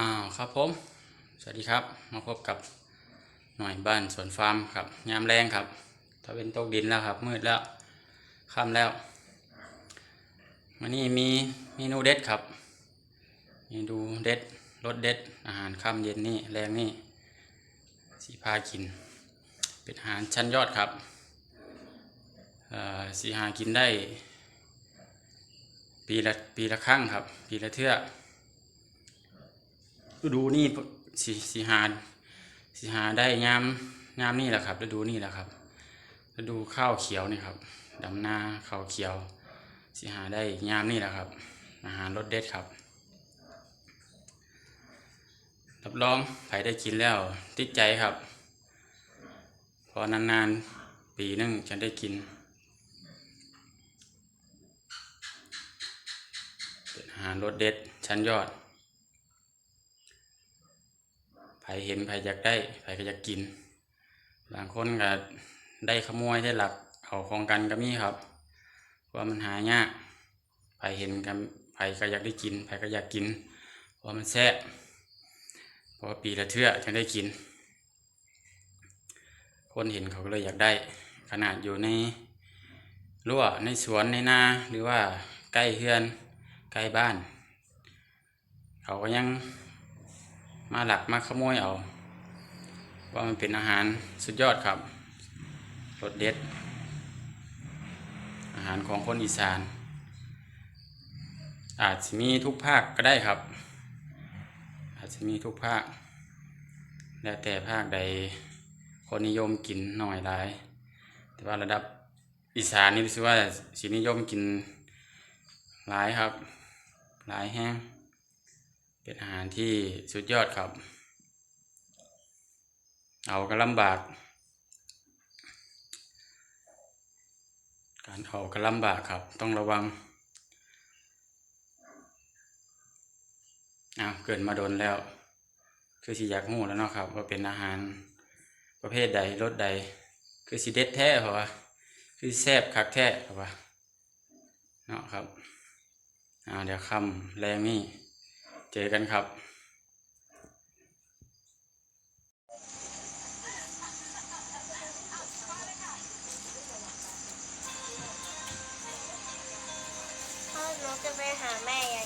อ่าครับผม สวัสดีครับ มาพบกับหน่อยบ้านสวนฟาร์มครับยามแรงครับถ้าเป็นตกดินแล้วครับ มืดแล้วค่ำแล้ววันนี้มีเมนูเด็ดครับเมนูเด็ดรสเด็ด อาหารค่ำเย็นนี่แรงนี่สีพากิน เป็นอาหารชั้นยอดครับสีหากินได้ ปีละปีละครั้งครับ ปีละเทื่อ ฤดูนี่สีสีหาสีหาได้ยามยามนี่แหละครับฤดูนี่แหละครับฤดูข้าวเขียวนี่ครับดำนาข้าวเขียวสีหาได้ยามนี่แหละครับ อาหารรสเด็ดครับรับรองใครได้กินแล้วติดใจครับ พอนานๆ ปีนึงจะได้กินเป็นอาหารรสเด็ดชั้นยอด ไผเห็นไผอยากได้ไผก็อยากกิน บางคนก็ได้ขโมยได้หลักเอาของกันก็มีครับเพราะว่ามันหายากไผเห็นกันไผก็อยากได้กินไผก็อยากกินเพราะมันแซ่บเพราะปีละเทื่อจึงได้กิน คนเห็นเขาก็เลยอยากได้ ขนาดอยู่ในรั้วในสวนในนาหรือว่าใกล้เฮือนใกล้บ้าน เขาก็ยัง มาหลักมาขโมยเอา ว่ามันเป็นอาหารสุดยอดครับรสเด็ด อาหารของคนอีสาน อาจจะมีทุกภาคก็ได้ครับ อาจจะมีทุกภาค แล้วแต่ภาคใดคนนิยมกินหน่อยหลาย แต่ว่าระดับอีสานนี่รู้สึกว่าสินิยมกินหลายครับ หลายแห้ง เป็นอาหารที่สุดยอดครับ เอาก็ลำบาก การเอาก็ลำบากครับ ต้องระวังอ้าวเกิดมาโดนแล้ว คือสิอยากหูแล้วเนาะครับ ว่าเป็นอาหารประเภทใดรสใด คือสิเด็ดแท้เพราะว่าคือแซ่บคักแท้เพราะว่าเนาะครับอ่าเดี๋ยวคำแรงนี่ เจอกันครับพ่อหนูจะไปหาแม่ยัง